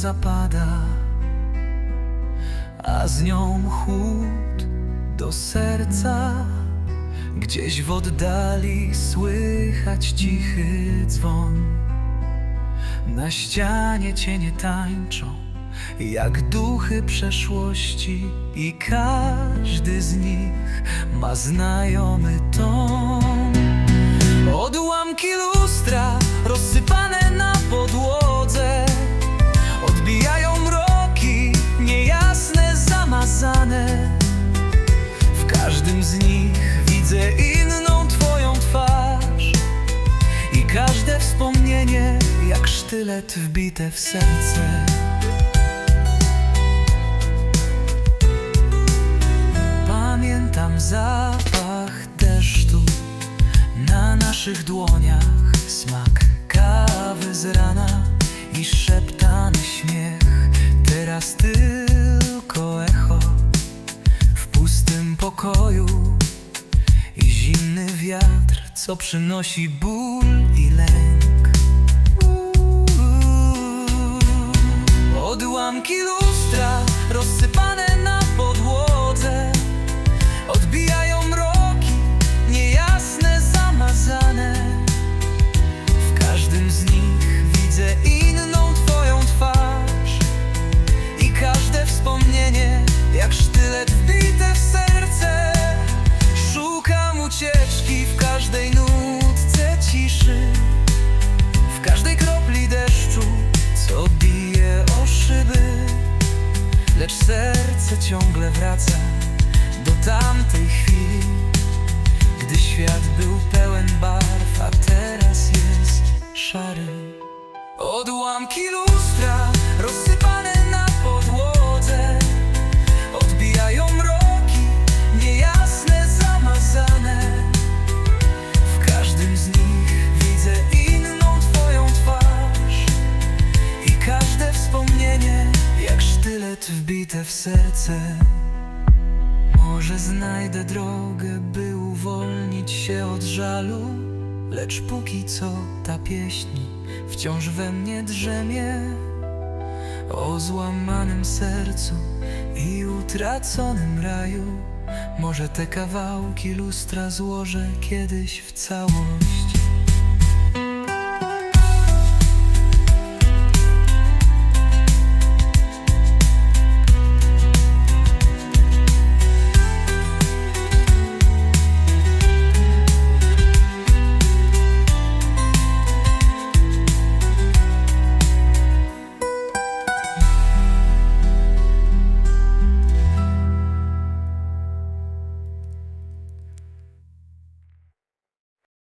zapada, a z nią chłód do serca. Gdzieś w oddali słychać cichy dzwon. Na ścianie cienie tańczą, jak duchy przeszłości, i każdy z nich ma znajomy ton. Odłamki lustra rozsypane na podłodze. Każdym z nich widzę inną twoją twarz. I każde wspomnienie jak sztylet wbite w serce. Pamiętam zapach deszczu na naszych dłoniach. Smak kawy z rana i szeptany śmiech. Teraz tylko co przynosi ból i lęk. Odłamki lustra rozsypane serce ciągle wraca do tamtej chwili Gdy świat był pełen barw, a teraz jest szary. Odłamki lustra rozsypane serce. Może znajdę drogę, by uwolnić się od żalu Lecz póki co ta pieśń wciąż we mnie drzemie. O złamanym sercu i utraconym raju Może te kawałki lustra złożę kiedyś w całość